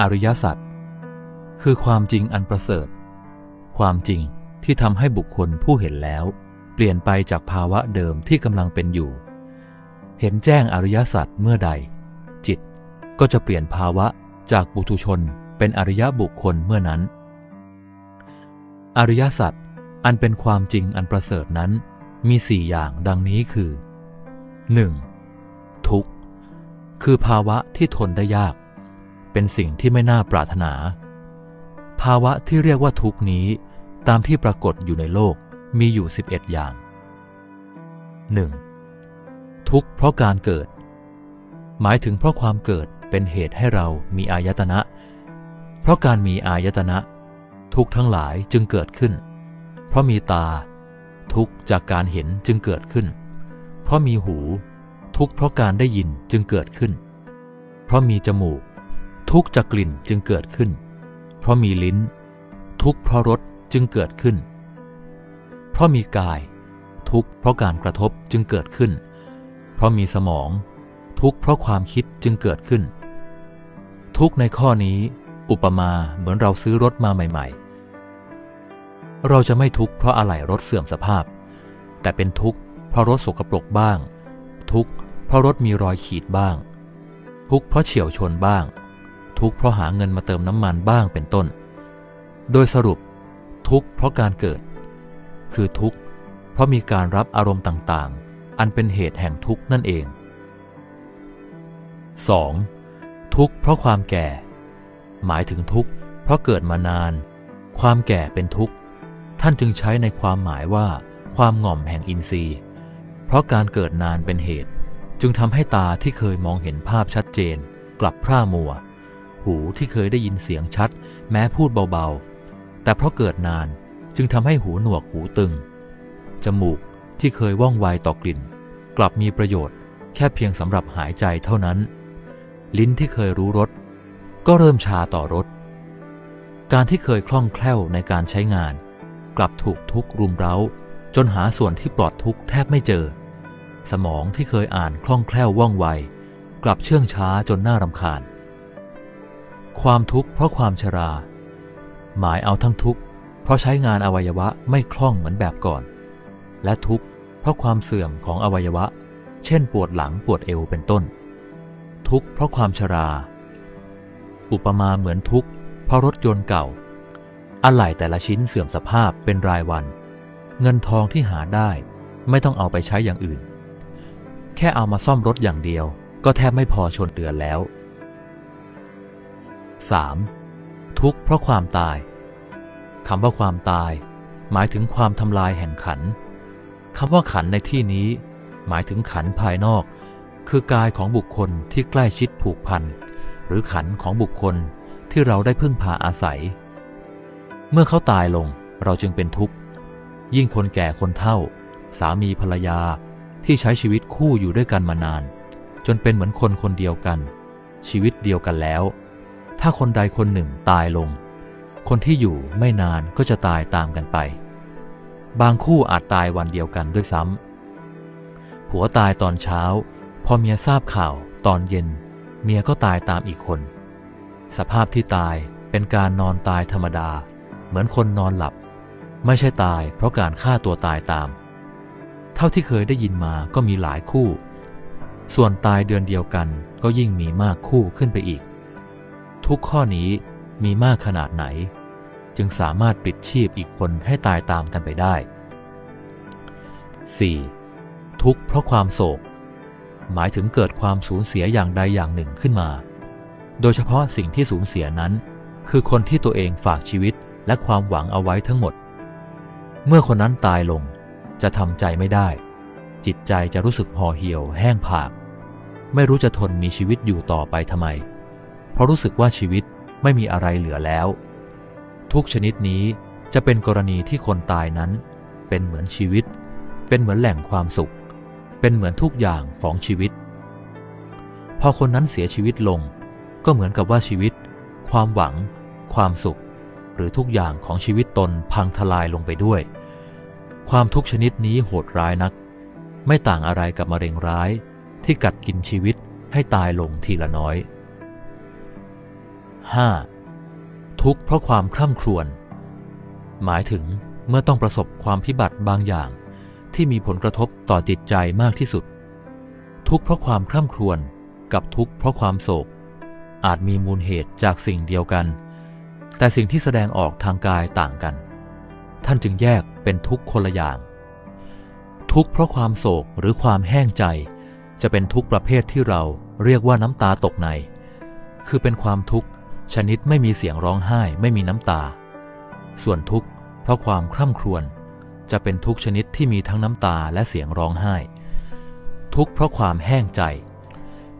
อริยสัจคือความจริงอันประเสริฐ ความจริงที่ทำให้บุคคลผู้เห็นแล้ว เปลี่ยนไปจากภาวะเดิมที่กำลังเป็นอยู่ เห็นแจ้งอริยสัจเมื่อใด จิตก็จะเปลี่ยนภาวะจากบุตุชนเป็นอริยบุคคลเมื่อนั้น อริยสัจอันเป็นความจริงอันประเสริฐนั้นมีสี่อย่างดังนี้คือ 1. ทุกข์ คือภาวะที่ทนได้ยาก เป็นสิ่งที่ไม่น่าปรารถนา ภาวะที่เรียกว่าทุกนี้ ตามที่ปรากฏอยู่ในโลกมีอยู่ 11 อย่าง 1. ทุกเพราะการเกิด หมายถึงเพราะความเกิดเป็นเหตุให้เรามีอายตนะ เพราะการมีอายตนะ ทุกทั้งหลายจึงเกิดขึ้น เพราะมีตา ทุกจากการเห็นจึงเกิดขึ้น เพราะมีหู ทุกเพราะการได้ยินจึงเกิดขึ้น เพราะมีจมูก ทุกจากกลิ่นจึงเกิดขึ้น เพราะมีลิ้น ทุกเพราะรสจึงเกิดขึ้น เพราะมีกาย ทุกเพราะการกระทบจึงเกิดขึ้น เพราะมีสมอง ทุกเพราะความคิดจึงเกิดขึ้น ทุกในข้อนี้ อุปมาเหมือนเราซื้อรถมาใหม่ ๆ เราจะไม่ทุกเพราะอะไหล่รถเสื่อมสภาพ แต่เป็นทุกเพราะรถสกปรกบ้าง ทุกเพราะรถมีรอยขีดบ้าง ทุกเพราะเฉียวชนบ้าง ทุกข์เพราะหาเงินมาเติมน้ำมันบ้างเป็นต้น โดยสรุป ทุกข์เพราะการเกิด คือทุกข์เพราะมีการรับอารมณ์ต่างๆ อันเป็นเหตุแห่งทุกข์นั่นเอง 2. ทุกข์เพราะความแก่ หมายถึงทุกข์เพราะเกิดมานาน ความแก่เป็นทุกข์ ท่านจึงใช้ในความหมายว่า ความง่อมแห่งอินทรีย์ เพราะการเกิดนานเป็นเหตุ จึงทำให้ตาที่เคยมองเห็นภาพชัดเจน กลับพร่ามัว หูที่เคยได้ยินเสียงชัด แม้พูดเบาๆ แต่เพราะเกิดนานจึงทำให้หูหนวกหูตึง จมูกที่เคยว่องไวต่อกลิ่น กลับมีประโยชน์ แค่เพียงสำหรับหายใจเท่านั้น ลิ้นที่เคยรู้รสก็เริ่มชาต่อรสการที่เคยคล่องแคล่วในการใช้งาน กลับถูกทุกรุมเร้า จนหาส่วนที่ปลอดทุกแทบไม่เจอ สมองที่เคยอ่านคล่องแคล่วว่องไว กลับเชื่องช้าจนน่ารำคาญ ความทุกข์เพราะความชรา หมายเอาทั้งทุกข์เพราะใช้งานอวัยวะไม่คล่องเหมือนแบบก่อน และทุกข์เพราะความเสื่อมของอวัยวะ เช่นปวดหลังปวดเอวเป็นต้น ทุกข์เพราะความชรา อุปมาเหมือนทุกข์เพราะรถยนต์เก่า อะไหล่แต่ละชิ้นเสื่อมสภาพเป็นรายวัน เงินทองที่หาได้ไม่ต้องเอาไปใช้อย่างอื่น แค่เอามาซ่อมรถอย่างเดียว ก็แทบไม่พอชนเดือนแล้ว 3. ทุกข์เพราะความตายคำว่าความตาย หมายถึงความทำลายแห่งขันคำว่าขันในที่นี้ หมายถึงขันภายนอก คือกายของบุคคลที่ใกล้ชิดผูกพัน หรือขันของบุคคลที่เราได้พึ่งพาอาศัย เมื่อเขาตายลงเราจึงเป็นทุกข์ ยิ่งคนแก่คนเฒ่า สามีภรรยาที่ใช้ชีวิตคู่อยู่ด้วยกันมานาน จนเป็นเหมือนคนคนเดียวกัน ชีวิตเดียวกันแล้ว ถ้าคนใดคนหนึ่งตายลง คนที่อยู่ไม่นานก็จะตายตามกันไป บางคู่อาจตายวันเดียวกันด้วยซ้ำผัวตายตอนเช้า พอเมียทราบข่าวตอนเย็น เมียก็ตายตามอีกคน สภาพที่ตายเป็นการนอนตายธรรมดา เหมือนคนนอนหลับ ไม่ใช่ตายเพราะการฆ่าตัวตายตาม เท่าที่เคยได้ยินมาก็มีหลายคู่ ส่วนตายเดือนเดียวกันก็ยิ่งมีมากคู่ขึ้นไปอีก ทุกข้อนี้มีมากขนาดไหน จึงสามารถปิดชีพอีกคนให้ตายตามกันไปได้ 4. ทุกข์เพราะความโศก หมายถึงเกิดความสูญเสียอย่างใดอย่างหนึ่งขึ้นมา โดยเฉพาะสิ่งที่สูญเสียนั้น คือคนที่ตัวเองฝากชีวิตและความหวังเอาไว้ทั้งหมด เมื่อคนนั้นตายลงจะทำใจไม่ได้ จิตใจจะรู้สึกห่อเหี่ยวแห้งผาก ไม่รู้จะทนมีชีวิตอยู่ต่อไปทำไม เพราะรู้สึกว่าชีวิตไม่มีอะไรเหลือแล้ว ทุกชนิดนี้จะเป็นกรณีที่คนตายนั้น เป็นเหมือนชีวิต เป็นเหมือนแหล่งความสุข เป็นเหมือนทุกอย่างของชีวิต พอคนนั้นเสียชีวิตลง ก็เหมือนกับว่าชีวิต ความหวัง ความสุข หรือทุกอย่างของชีวิตตนพังทลายลงไปด้วย ความทุกชนิดนี้โหดร้ายนัก ไม่ต่างอะไรกับมะเร็งร้ายที่กัดกินชีวิตให้ตายลงทีละน้อย 5. ทุกข์เพราะความคร่ำครวญ หมายถึงเมื่อต้องประสบความพิบัติบางอย่าง ที่มีผลกระทบต่อจิตใจมากที่สุด ทุกข์เพราะความคร่ำครวญกับทุกข์เพราะความโศก อาจมีมูลเหตุจากสิ่งเดียวกัน แต่สิ่งที่แสดงออกทางกายต่างกัน ท่านจึงแยกเป็นทุกข์คนละอย่าง ทุกข์เพราะความโศกหรือความแห้งใจ จะเป็นทุกข์ประเภทที่เราเรียกว่าน้ำตาตกใน คือเป็นความทุกข์ ชนิดไม่มีเสียงร้องไห้ไม่มีน้ำตา ส่วนทุกข์เพราะความคร่ำครวญจะเป็นทุกข์ชนิดที่มีทั้งน้ำตาและเสียงร้องไห้ ทุกข์เพราะความแห้งใจ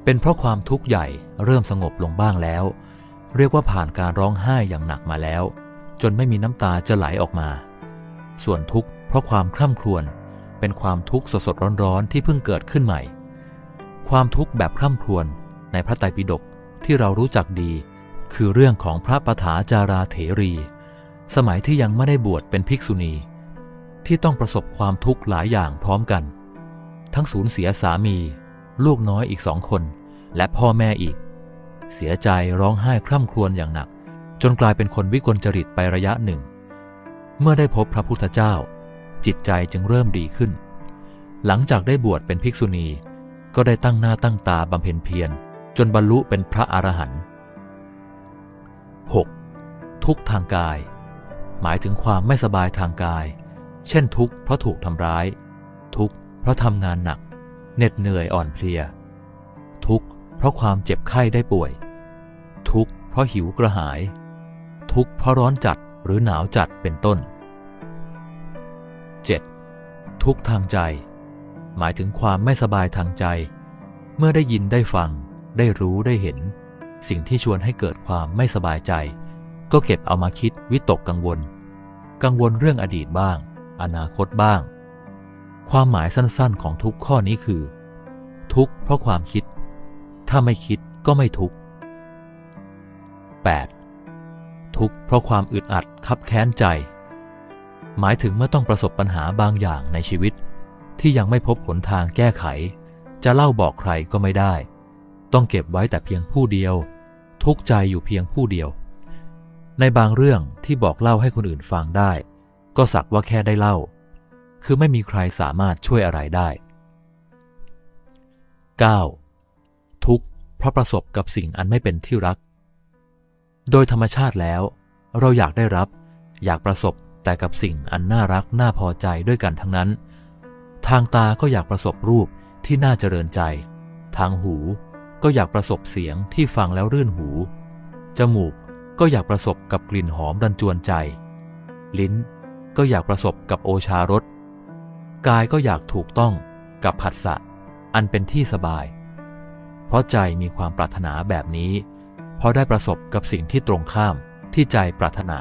เป็นเพราะความทุกข์ใหญ่เริ่มสงบลงบ้างแล้ว เรียกว่าผ่านการร้องไห้อย่างหนักมาแล้ว จนไม่มีน้ำตาจะไหลออกมา ส่วนทุกข์เพราะความคร่ำครวญเป็นความทุกข์สดๆร้อนๆที่เพิ่งเกิดขึ้นใหม่ ความทุกข์แบบคร่ำครวญในพระไตรปิฎกที่เรารู้จักดี คือเรื่องของพระปฐาจาราเถรี สมัยที่ยังไม่ได้บวชเป็นภิกษุณี ที่ต้องประสบความทุกข์หลายอย่างพร้อมกัน ทั้งสูญเสียสามี ลูกน้อยอีกสองคน และพ่อแม่อีก เสียใจร้องไห้คร่ำครวญอย่างหนัก จนกลายเป็นคนวิกลจริตไประยะหนึ่ง เมื่อได้พบพระพุทธเจ้า จิตใจจึงเริ่มดีขึ้น หลังจากได้บวชเป็นภิกษุณีก็ได้ตั้งหน้าตั้งตาบำเพ็ญเพียรจนบรรลุเป็นพระอรหันต์ 6. ทุกทางกาย หมายถึงความไม่สบายทางกาย เช่นทุกข์เพราะถูกทำร้าย ทุกข์เพราะทำงานหนัก เหน็ดเหนื่อยอ่อนเพลีย ทุกข์เพราะความเจ็บไข้ได้ป่วย ทุกข์เพราะหิวกระหาย ทุกข์เพราะร้อนจัดหรือหนาวจัดเป็นต้น 7. ทุกข์ทางใจ หมายถึงความไม่สบายทางใจ เมื่อได้ยินได้ฟัง ได้รู้ได้เห็น สิ่งที่ชวนให้เกิดความไม่สบายใจ ก็เก็บเอามาคิดวิตกกังวล กังวลเรื่องอดีตบ้าง อนาคตบ้าง ความหมายสั้นๆของทุกข้อนี้คือ ทุกข์เพราะความคิด ถ้าไม่คิดก็ไม่ทุกข์ 8. ทุกข์เพราะความอึดอัดคับแค้นใจ หมายถึงเมื่อต้องประสบปัญหาบางอย่างในชีวิต ที่ยังไม่พบหนทางแก้ไข จะเล่าบอกใครก็ไม่ได้ ต้องเก็บไว้แต่เพียงผู้เดียว ทุกใจอยู่เพียงผู้เดียว ในบางเรื่องที่บอกเล่าให้คนอื่นฟังได้ ก็สักว่าแค่ได้เล่า คือไม่มีใครสามารถช่วยอะไรได้ 9. ทุกข์เพราะประสบกับสิ่งอันไม่เป็นที่รัก โดยธรรมชาติแล้ว เราอยากได้รับ อยากประสบแต่กับสิ่งอันน่ารักน่าพอใจด้วยกันทั้งนั้น ทางตาก็อยากประสบรูปที่น่าเจริญใจ ทางหู ก็อยากประสบเสียงที่ฟังแล้วรื่นหู จมูกก็อยากประสบกับกลิ่นหอมดันจวนใจ ลิ้นก็อยากประสบกับโอชารส กายก็อยากถูกต้องกับผัสสะอันเป็นที่สบาย เพราะใจมีความปรารถนาแบบนี้ เพอได้ประสบกับสิ่งที่ตรงข้ามที่ใจปรารถนา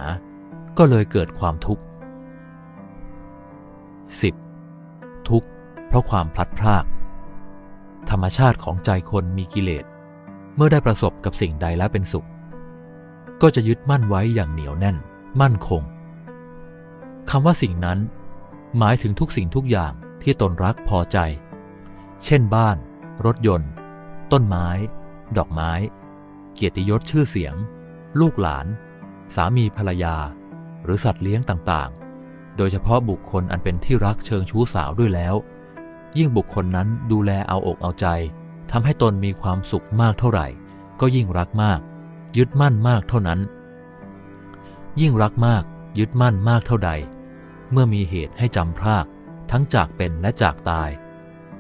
ก็เลยเกิดความทุกข์ 10. ทุกข์เพราะความพลัดพราก ธรรมชาติของใจคนมีกิเลส เมื่อได้ประสบกับสิ่งใดแล้วเป็นสุข ก็จะยึดมั่นไว้อย่างเหนียวแน่น มั่นคงคำว่าสิ่งนั้น หมายถึงทุกสิ่งทุกอย่างที่ตนรักพอใจ เช่นบ้าน รถยนต์ ต้นไม้ ดอกไม้ เกียรติยศชื่อเสียง ลูกหลาน สามีภรรยา หรือสัตว์เลี้ยงต่างๆ โดยเฉพาะบุคคลอันเป็นที่รักเชิงชู้สาวด้วยแล้ว ยิ่งบุคคลนั้นดูแลเอาอกเอาใจทำให้ตนมีความสุขมากเท่าไหร่ ก็ยิ่งรักมาก ยึดมั่นมากเท่านั้น ยิ่งรักมากยึดมั่นมากเท่าใด เมื่อมีเหตุให้จำพราก ทั้งจากเป็นและจากตาย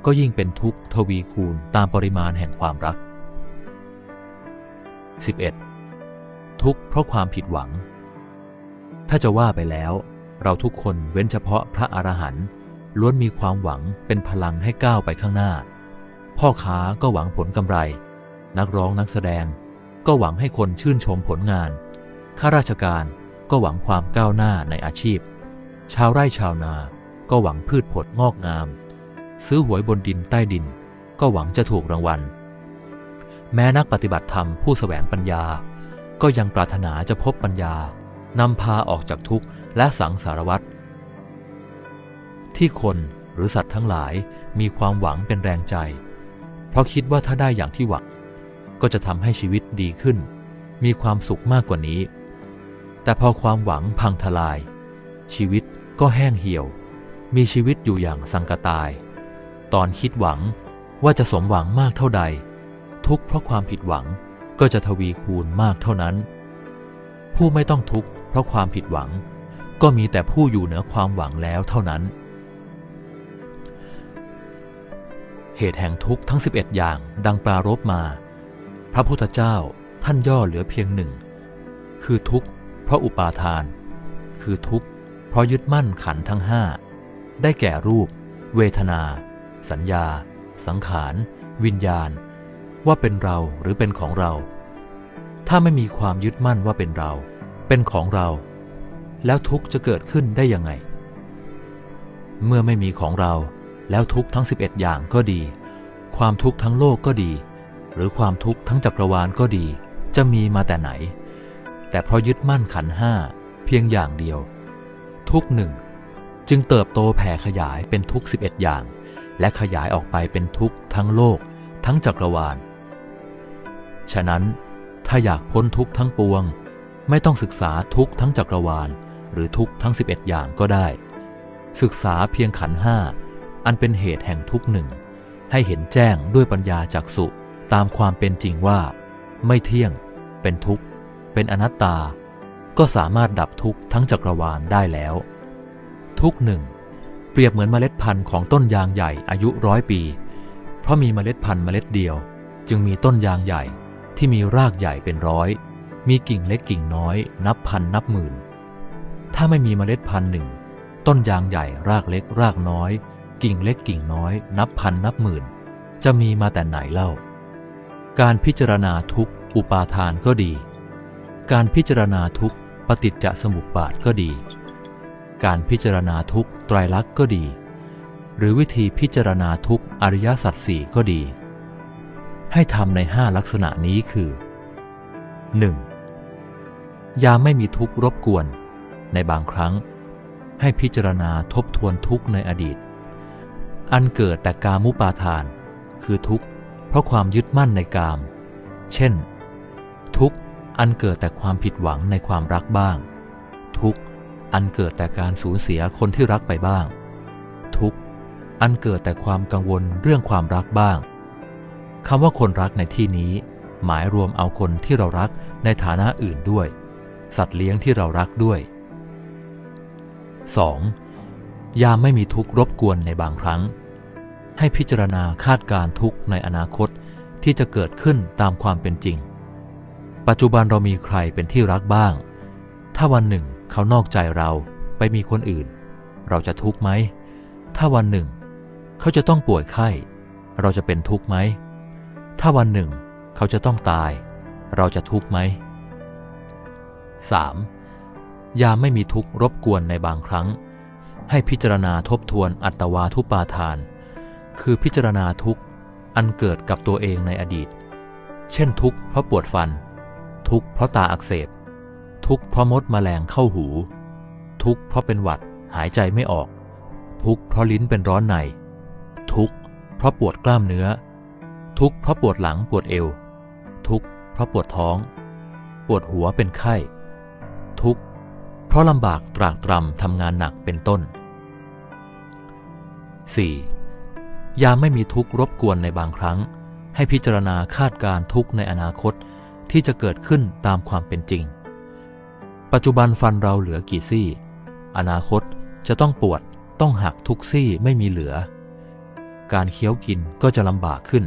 ก็ยิ่งเป็นทุกข์ทวีคูณตามปริมาณแห่งความรัก 11. ทุกข์เพราะความผิดหวัง ถ้าจะว่าไปแล้ว เราทุกคนเว้นเฉพาะพระอรหันต์ ล้วนมีความหวังเป็นพลังให้ก้าวไปข้างหน้า พ่อค้าก็หวังผลกำไร นักร้องนักแสดง ก็หวังให้คนชื่นชมผลงาน ข้าราชการก็หวังความก้าวหน้าในอาชีพ ชาวไร่ชาวนา ก็หวังพืชผลงอกงาม ซื้อหวยบนดินใต้ดิน ก็หวังจะถูกรางวัล แม้นักปฏิบัติธรรมผู้สแสวงปัญญา ก็ยังปรารถนาจะพบปัญญานำพาออกจากทุกข์และสังสารวัฏ ที่คนหรือสัตว์ทั้งหลายมีความหวังเป็นแรงใจ เพราะคิดว่าถ้าได้อย่างที่หวัง ก็จะทำให้ชีวิตดีขึ้น มีความสุขมากกว่านี้ แต่พอความหวังพังทลาย ชีวิตก็แห้งเหี่ยว มีชีวิตอยู่อย่างสังกตาย ตอนคิดหวังว่าจะสมหวังมากเท่าใด ทุกเพราะความผิดหวังก็จะทวีคูณมากเท่านั้น ผู้ไม่ต้องทุกข์เพราะความผิดหวัง ก็มีแต่ผู้อยู่เหนือความหวังแล้วเท่านั้น เหตุแห่งทุกข์ทั้ง 11 อย่างดังปรารบมา พระพุทธเจ้าท่านย่อเหลือเพียงหนึ่ง คือทุกข์เพราะอุปาทาน คือทุกข์เพราะยึดมั่นขันทั้งห้าได้แก่รูป เวทนา สัญญา สังขาร วิญญาณ ว่าเป็นเราหรือเป็นของเรา ถ้าไม่มีความยึดมั่นว่าเป็นเรา เป็นของเรา แล้วทุกข์จะเกิดขึ้นได้ยังไง เมื่อไม่มีของเรา แล้วทุกทั้ง 11 อย่างก็ดี ความทุกข์ทั้งโลกก็ดี หรือความทุกข์ทั้งจักรวาลก็ดี จะมีมาแต่ไหน แต่เพราะยึดมั่นขันห้าเพียงอย่างเดียว ทุกหนึ่งจึงเติบโตแผ่ขยายเป็นทุก 11 อย่าง และขยายออกไปเป็นทุกทั้งโลก ทั้งจักรวาล ฉะนั้นถ้าอยากพ้นทุกทั้งปวง ไม่ต้องศึกษาทุกทั้งจักรวาล หรือทุกทั้ง 11 อย่างก็ได้ ศึกษาเพียงขันห้า อันเป็นเหตุแห่งทุกหนึ่ง ให้เห็นแจ้งด้วยปัญญาจักสุตามความเป็นจริงว่า ไม่เที่ยง เป็นทุกข์ เป็นอนัตตา ก็สามารถดับทุกข์ทั้งจักรวาลได้แล้ว ทุกหนึ่งเปรียบเหมือนเมล็ดพันธุ์ของต้นยางใหญ่อายุร้อยปี เพราะมีเมล็ดพันธุ์เมล็ดเดียว จึงมีต้นยางใหญ่ที่มีรากใหญ่เป็นร้อย มีกิ่งเล็กกิ่งน้อย นับพันนับหมื่น ถ้าไม่มีเมล็ดพันธุ์หนึ่ง ต้นยางใหญ่รากเล็กรากน้อย กิ่งเล็กกิ่งน้อย นับพันนับหมื่น จะมีมาแต่ไหนเล่า การพิจารณาทุกอุปาทานก็ดี การพิจารณาทุกปฏิจจสมุปบาทก็ดี การพิจารณาทุกไตรลักษณ์ก็ดี หรือวิธีพิจารณาทุกอริยสัจสี่ก็ดี ให้ทำในห้าลักษณะนี้คือ 1. ยาไม่มีทุกข์รบกวน ในบางครั้งให้พิจารณาทบทวนทุกในอดีต อันเกิดแต่กามุปาทาน คือทุกข์ เพราะความยึดมั่นในกาม เช่น ทุกข์อันเกิดแต่ความผิดหวังในความรักบ้าง ทุกข์อันเกิดแต่การสูญเสียคนที่รักไปบ้าง ทุกข์อันเกิดแต่ความกังวลเรื่องความรักบ้างคำว่าคนรักในที่นี้ หมายรวมเอาคนที่เรารักในฐานะอื่นด้วย สัตว์เลี้ยงที่เรารักด้วย 2. ยามไม่มีทุกข์รบกวนในบางครั้ง ให้พิจารณาคาดการณ์ทุกข์ในอนาคตที่จะเกิดขึ้นตามความเป็นจริง ปัจจุบันเรามีใครเป็นที่รักบ้าง ถ้าวันหนึ่งเขานอกใจเราไปมีคนอื่น เราจะทุกข์ไหม ถ้าวันหนึ่ง เขาจะต้องป่วยไข้ เราจะเป็นทุกข์ไหม ถ้าวันหนึ่ง เขาจะต้องตาย เราจะทุกข์ไหม 3. ยามไม่มีทุกข์รบกวนในบางครั้ง ให้พิจารณาทบทวนอัตวาทุปาทาน คือพิจารณาทุกข์อันเกิดกับตัวเองในอดีต เช่นทุกข์เพราะปวดฟัน ทุกข์เพราะตาอักเสบ ทุกข์เพราะมดแมลงเข้าหู ทุกข์เพราะเป็นหวัดหายใจไม่ออก ทุกข์เพราะลิ้นเป็นร้อนใน ทุกข์เพราะปวดกล้ามเนื้อ ทุกข์เพราะปวดหลังปวดเอว ทุกข์เพราะปวดท้อง ปวดหัวเป็นไข้ ทุกข์เพราะลำบากตรากตรำทำงานหนักเป็นต้น 4. ยามไม่มีทุกข์รบกวนในบางครั้ง ให้พิจารณาคาดการ์ทุกข์ในอนาคตที่จะเกิดขึ้นตามความเป็นจริง ปัจจุบันฟันเราเหลือกี่ซี่ อนาคตจะต้องปวดต้องหักทุกซี่ไม่มีเหลือ การเคี้ยวกินก็จะลำบากขึ้น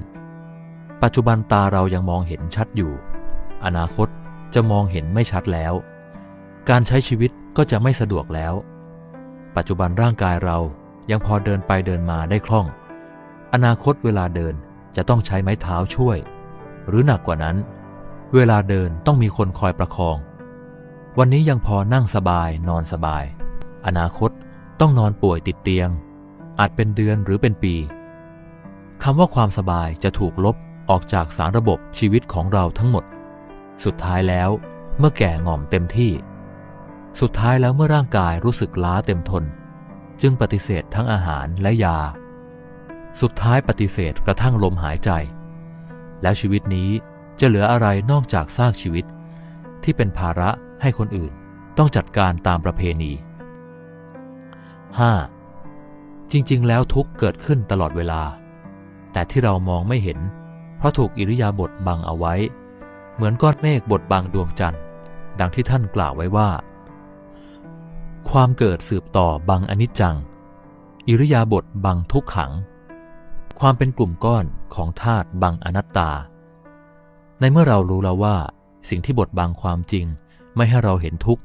ปัจจุบันตาเรายังมองเห็นชัดอยู่ อนาคตจะมองเห็นไม่ชัดแล้ว การใช้ชีวิตก็จะไม่สะดวกแล้ว ปัจจุบันร่างกายเรายังพอเดินไปเดินมาได้คล่อง อนาคตเวลาเดินจะต้องใช้ไม้เท้าช่วย หรือหนักกว่านั้น เวลาเดินต้องมีคนคอยประคอง วันนี้ยังพอนั่งสบายนอนสบาย อนาคตต้องนอนป่วยติดเตียง อาจเป็นเดือนหรือเป็นปีคำว่าความสบายจะถูกลบออกจากสารระบบชีวิตของเราทั้งหมด สุดท้ายแล้วเมื่อแก่ง่อมเต็มที่ สุดท้ายแล้วเมื่อร่างกายรู้สึกล้าเต็มทน จึงปฏิเสธทั้งอาหารและยา สุดท้ายปฏิเสธกระทั่งลมหายใจ แล้วชีวิตนี้จะเหลืออะไรนอกจากซากชีวิต ที่เป็นภาระให้คนอื่นต้องจัดการตามประเพณี 5. จริงๆ แล้วทุกเกิดขึ้นตลอดเวลา แต่ที่เรามองไม่เห็น เพราะถูกอิริยาบถบังเอาไว้ เหมือนก้อนเมฆบดบังดวงจันทร์ ดังที่ท่านกล่าวไว้ว่า ความเกิดสืบต่อบังอนิจจัง อิริยาบถบังทุกขัง ความเป็นกลุ่มก้อนของธาตุบังอนัตตา ในเมื่อเรารู้แล้วว่า สิ่งที่บดบังความจริง ไม่ให้เราเห็นทุกข์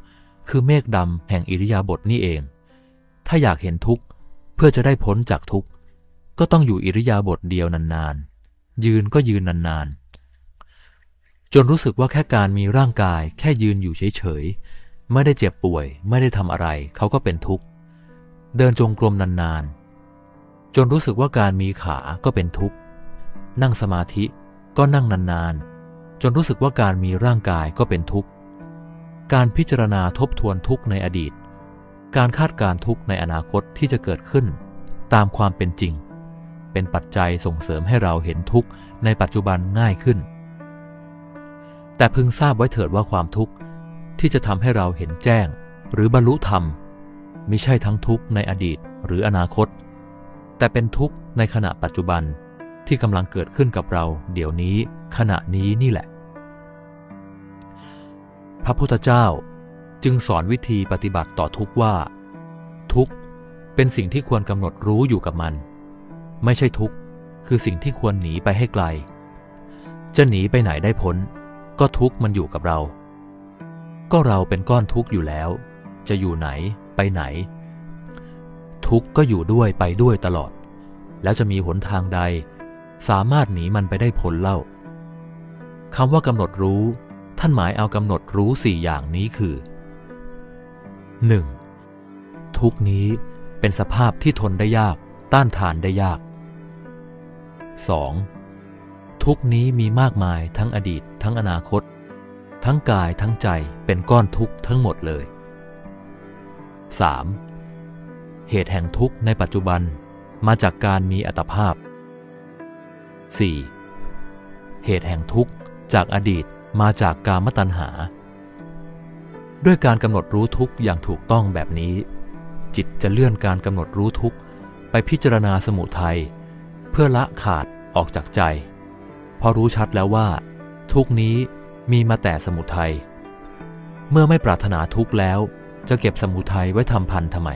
คือเมฆดำแห่งอิริยาบถนี่เอง ถ้าอยากเห็นทุกข์เพื่อจะได้พ้นจากทุกข์ก็ต้องอยู่อิริยาบถเดียวนานๆ ยืนก็ยืนนานๆ จนรู้สึกว่าแค่การมีร่างกายแค่ยืนอยู่เฉยๆ ไม่ได้เจ็บป่วย ไม่ได้ทำอะไร เขาก็เป็นทุกข์ เดินจงกรมนานๆ จนรู้สึกว่าการมีขาก็เป็นทุกข์ นั่งสมาธิก็นั่งนานๆ จนรู้สึกว่าการมีร่างกายก็เป็นทุกข์ การพิจารณาทบทวนทุกข์ในอดีต การคาดการทุกข์ในอนาคตที่จะเกิดขึ้น ตามความเป็นจริง เป็นปัจจัยส่งเสริมให้เราเห็นทุกข์ในปัจจุบันง่ายขึ้น แต่พึงทราบไว้เถิดว่าความทุกข์ที่จะทำให้เราเห็นแจ้ง หรือบรรลุธรรมมิใช่ทั้งทุกข์ในอดีตหรืออนาคต แต่เป็นทุกข์ในขณะปัจจุบันที่กำลังเกิดขึ้นกับเรา เดี๋ยวนี้ ขณะนี้นี่แหละ พระพุทธเจ้าจึงสอนวิธีปฏิบัติต่อทุกข์ว่า ทุกข์เป็นสิ่งที่ควรกำหนดรู้อยู่กับมัน ไม่ใช่ทุกข์คือสิ่งที่ควรหนีไปให้ไกล จะหนีไปไหนได้พ้น ก็ทุกข์มันอยู่กับเรา ก็เราเป็นก้อนทุกข์อยู่แล้ว จะอยู่ไหนไปไหน ทุกข์ก็อยู่ด้วยไปด้วยตลอด แล้วจะมีหนทางใด สามารถหนีมันไปได้พ้นเล่าคำว่ากำหนดรู้ ท่านหมายเอากำหนดรู้สี่อย่างนี้คือ 1. ทุกนี้เป็นสภาพที่ทนได้ยาก ต้านทานได้ยาก 2. ทุกนี้มีมากมายทั้งอดีต ทั้งอนาคต ทั้งกายทั้งใจเป็นก้อนทุกข์ทั้งหมดเลย 3. เหตุแห่งทุกข์ในปัจจุบันมาจากการมีอัตภาพ 4. เหตุแห่งทุกข์จากอดีตมาจากการมตัณหา ด้วยการกำหนดรู้ทุกข์อย่างถูกต้องแบบนี้ จิตจะเลื่อนการกำหนดรู้ทุกข์ไปพิจารณาสมุทัยเพื่อละขาดออกจากใจ เพราะรู้ชัดแล้วว่า ทุกนี้มีมาแต่สมุทัยเมื่อไม่ปรารถนาทุกข์แล้ว จะเก็บสมุทัยไว้ทำพันทำไม